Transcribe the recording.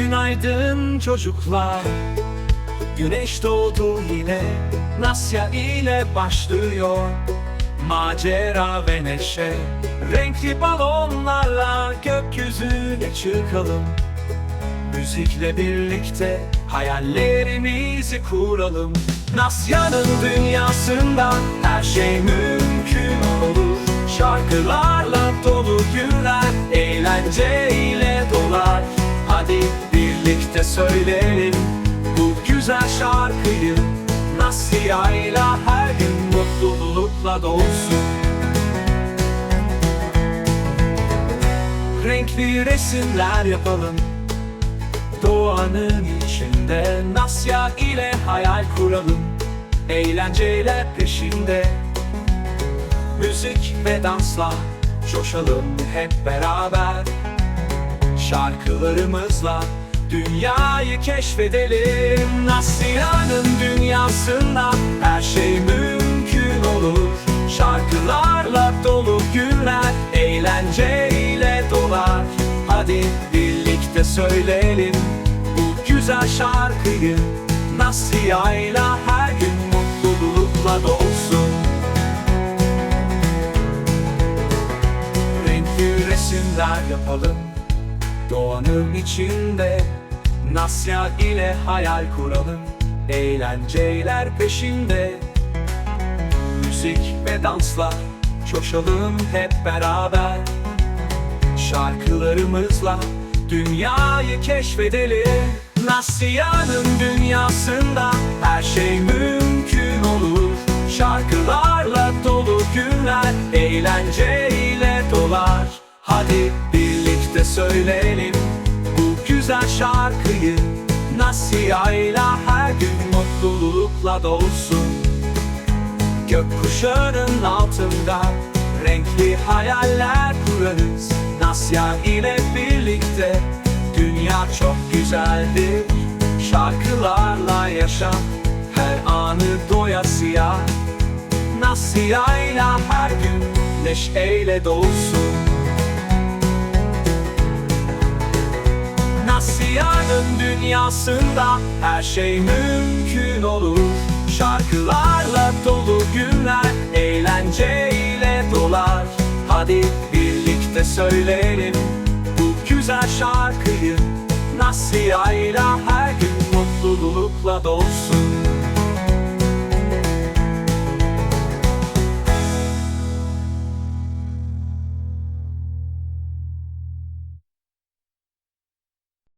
Günaydın çocuklar. Güneş doğdu yine Nasya ile başlıyor. Macera ve neşe Renkli balonlarla gökyüzüne çıkalım. Müzikle birlikte hayallerimizi kuralım. Nasya'nın dünyasında her şey mümkün olur. Şarkılarla dolu günler Hadi birlikte söyleyelim bu güzel şarkıyı. Nasya'yla her gün mutlulukla dolsun. Renkli resimler yapalım. Doğanın içinde Nasya ile hayal kuralım. Eğlenceler peşinde. Müzik ve dansla coşalım hep beraber. Şarkılarımızla dünyayı keşfedelim. Nasya'nın dünyasında her şey mümkün olur. Şarkılarla dolu günler eğlenceyle dolar. Hadi birlikte söyleyelim bu güzel şarkıyı. Nasya'yla her gün mutlulukla dolsun. Renkli resimler yapalım. Doğanın içinde Nasya ile hayal kuralım. Eğlenceler peşinde. Müzik ve dansla Coşalım hep beraber. Şarkılarımızla Dünyayı keşfedelim. Nasya'nın dünyasında Her şey mümkün olur. Şarkılarla dolu günler Eğlenceyle dolar. Hadi birlikte söyleyelim güzel şarkıyı Nasya'yla her gün mutlulukla dolsun. Gökkuşağının altında Renkli hayaller kurarız. Nasya ile birlikte Dünya çok güzeldir. Şarkılarla yaşa Her anı doyasıya Nasya ile her gün Neşeyle dolsun Nasya'nın dünyasında her şey mümkün olur. Şarkılarla dolu günler eğlenceyle dolar. Hadi birlikte söyleyelim bu güzel şarkıyı. Nasya'yla her gün mutlulukla dolsun